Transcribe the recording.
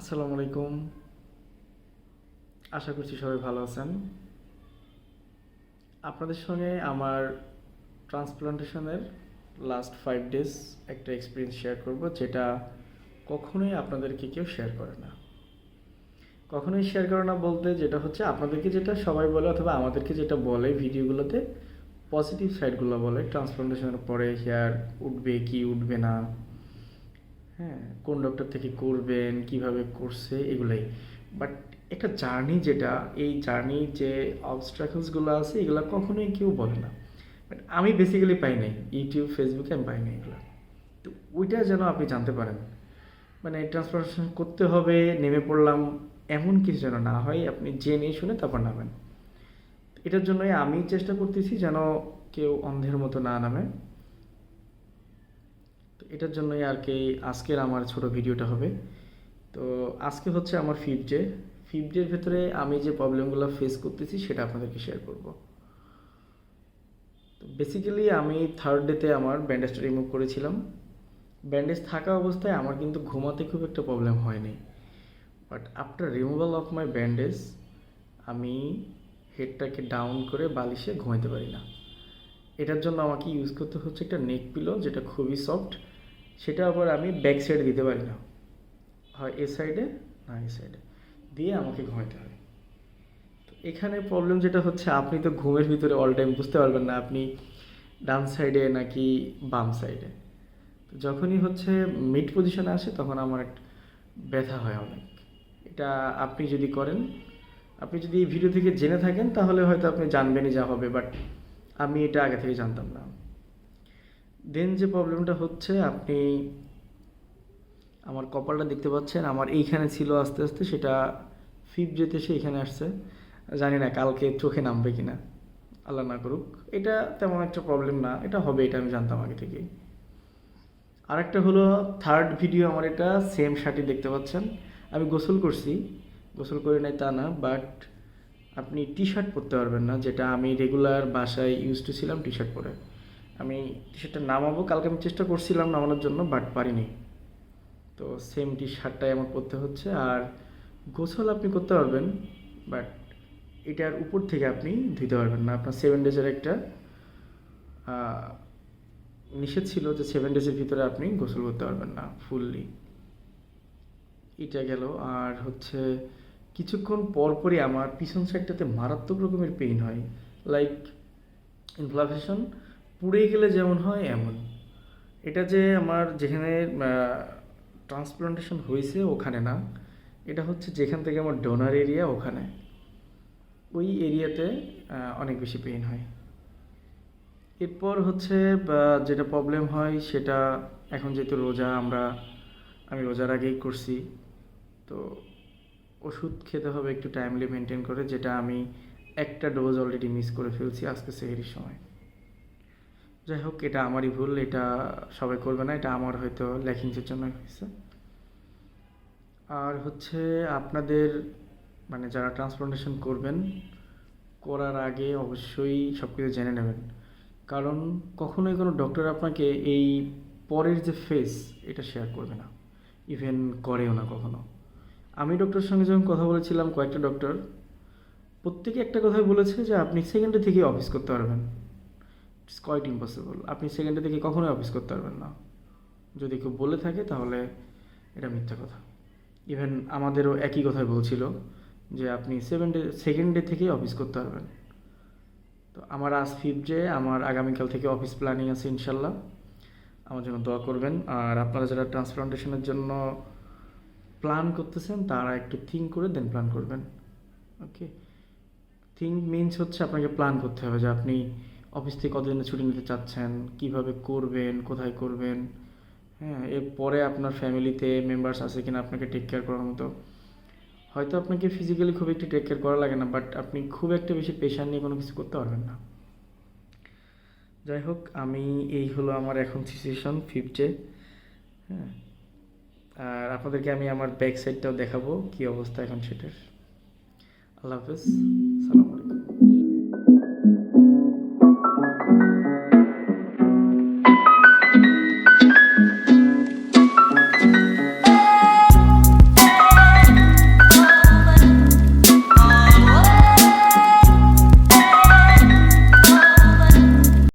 আসসালামু আলাইকুম। আশা করছি সবাই ভালো আছেন। আপনাদের সঙ্গে আমার ট্রান্সপ্লান্টেশনের লাস্ট ফাইভ ডেজ একটা এক্সপিরিয়েন্স শেয়ার করব, যেটা কখনোই আপনাদেরকে কেউ শেয়ার করে না। কখনোই শেয়ার করে না বলতে যেটা হচ্ছে, আপনাদেরকে যেটা সবাই বলে অথবা আমাদেরকে যেটা বলে ভিডিওগুলোতে পজিটিভ সাইডগুলো বলে, ট্রান্সপ্লান্টেশনের পরে হেয়ার উঠবে কি উঠবে না হ্যাঁ। কোন ডক্টর থেকে করবেন, কীভাবে করছে, এগুলাই। বাট একটা জার্নি যেটা, এই জার্নি যে অবস্ট্রাকলসগুলো আছে, এগুলো কখনোই কেউ বলে না। বাট আমি বেসিক্যালি পাই নাই। ইউটিউব ফেসবুকে আমি পাই নাই এগুলো। তো ওইটা যেন আপনি জানতে পারেন। মানে ট্রান্সফরমেশন করতে হবে, নেমে পড়লাম, এমন কিছু যেন না হয়, আপনি জেনে শুনে তারপর নামেন। এটার জন্যই আমি চেষ্টা করতেছি যেন কেউ অন্ধের মতো না নামে। এটার জন্যই আর কি আজকের আমার ছোট ভিডিওটা হবে। তো আজকে হচ্ছে আমার ফিফথ ডে ফিফথ ডের ভেতরে আমি যে প্রবলেমগুলো ফেস করতেছি, সেটা আপনাদেরকে শেয়ার করব। তো বেসিক্যালি আমি থার্ড ডেতে আমার ব্যান্ডেজটা রিমুভ করেছিলাম। ব্যান্ডেজ থাকা অবস্থায় আমার কিন্তু ঘুমাতে খুব একটা প্রবলেম হয়নি but after removal of my bandage আমি হেডটাকে ডাউন করে বালিশে ঘুমাইতে পারি না। এটার জন্য আমাকে ইউজ করতে হচ্ছে একটা নেক পিলো যেটা খুবই সফট সেটা আবার আমি ব্যাক সাইডে দিতে পারি না। হয় এ সাইডে না এ সাইডে দিয়ে আমাকে ঘুমাইতে হয় তো এখানে প্রবলেম যেটা হচ্ছে, আপনি তো ঘুমের ভিতরে অল টাইম বুঝতে পারবেন না, আপনি ডান সাইডে নাকি বাম সাইডে তো যখনই হচ্ছে মিড পজিশনে আসে, তখন আমার ব্যথা হয় অনেক। এটা আপনি যদি করেন, আপনি যদি এই ভিডিও থেকে জেনে থাকেন, তাহলে হয়তো আপনি জানবেনই যা হবে বাট আমি এটা আগে থেকে জানতাম না। দেন যে প্রবলেমটা হচ্ছে, আপনি আমার কপালটা দেখতে পাচ্ছেন, আমার এইখানে ছিল আস্তে আস্তে, সেটা ফিফ যেতে সে এখানে আসছে। জানি না কালকে চোখে নামবে কি না আল্লাহ না করুক। এটা তেমন একটা প্রবলেম না, এটা হবে, এটা আমি জানতাম আগে থেকেই। আরেকটা হলো থার্ড ভিডিও আমার এটা সেম শার্টই দেখতে পাচ্ছেন। আমি গোসল করছি, গোসল করে নাই তা না বাট আপনি টি শার্ট পরতে পারবেন না, যেটা আমি রেগুলার বাসায় ইউজ টু ছিলাম টি শার্ট পরে। আমি টি শার্টটা নামাবো, কালকে আমি চেষ্টা করছিলাম নামানোর জন্য বাট পারিনি। তো সেম টি শার্টটাই আমার পরতে হচ্ছে, আর গোসল আপনি করতে পারবেন বাট এটার উপর থেকে আপনি ধুইতে পারবেন না। আপনার সেভেন ডেজের একটা নিষেধ ছিল যে সেভেন ডেজের ভিতরে আপনি গোসল করতে পারবেন না ফুললি এটা গেল, আর হচ্ছে কিছুক্ষণ পরপরই আমার পিছন সাইডটাতে মারাত্মক রকমের পেইন হয়। লাইক ইনফ্লামেশন পুড়ে গেলে যেমন হয়, এমন। এটা যে আমার যেখানে ট্রান্সপ্লান্টেশন হয়েছে ওখানে না, এটা হচ্ছে যেখান থেকে আমার ডোনার এরিয়া ওখানে। ওই এরিয়াতে অনেক বেশি পেইন হয়। এরপর হচ্ছে যেটা প্রবলেম হয় সেটা এখন যেহেতু রোজা, আমরা, আমি রোজার আগেই করছি, তো ওষুধ খেতে হবে একটু টাইমলি মেনটেন করে, যেটা আমি একটা ডোজ অলরেডি মিস করে ফেলছি আজকে সেহেরির সময়। যাই হোক, এটা আমারই ভুল, এটা সবাই করবে না, এটা আমার হয়তো ল্যাকিংসের জন্য হয়েছে। আর হচ্ছে আপনাদের মানে যারা ট্রান্সপ্লান্টেশন করবেন, করার আগে অবশ্যই সব কিছু জেনে নেবেন। কারণ কখনোই কোনো ডক্টর আপনাকে এই পরের যে ফেস এটা শেয়ার করবে না। ইভেন করেও না কখনো। আমি ডক্টরের সঙ্গে যখন কথা বলেছিলাম, কয়েকটা ডক্টর প্রত্যেকে একটা কথাই বলেছে যে, আপনি সেকেন্ডে থেকে অফিস করতে পারবেন। ইটস কোয়াইট ইম্পসিবল আপনি সেকেন্ডে থেকে কখনোই অফিস করতে পারবেন না। যদি কেউ বলে থাকে, তাহলে এটা মিথ্যা কথা। ইভেন আমাদেরও একই কথাই বলছিল যে, আপনি সেভেন ডে সেকেন্ড ডে থেকেই অফিস করতে পারবেন। তো আমার আজ ফিফ ডে আমার আগামীকাল থেকে অফিস প্ল্যানিং আছে ইনশাল্লাহ। আমার জন্য দোয়া করবেন। আর আপনারা যারা ট্রান্সপ্লান্টেশনের জন্য প্ল্যান করতেছেন, তারা একটু থিঙ্ক করে দেন প্ল্যান করবেন। ওকে থিঙ্ক মিনস হচ্ছে আপনাকে প্ল্যান করতে হবে যে আপনি অফিস থেকে কতদিনের ছুটি নিতে চাচ্ছেন, কীভাবে করবেন, কোথায় করবেন। হ্যাঁ এরপরে আপনার ফ্যামিলিতে মেম্বার্স আছে কিনা আপনাকে টেক কেয়ার করার মতো। হয়তো আপনাকে ফিজিক্যালি খুব একটু টেক কেয়ার করা লাগে না বাট আপনি খুব একটা বেশি পেশার নিয়ে কোনো কিছু করতে পারবেন না। যাই হোক, আমি এই হলো আমার এখন সিচুয়েশন ফিফথে হ্যাঁ আর আপনাদেরকে আমি আমার ব্যাক সাইডটাও দেখাবো কি অবস্থা এখন সেটার। আল্লাহ হাফেজ আসসালামু আলাইকুম।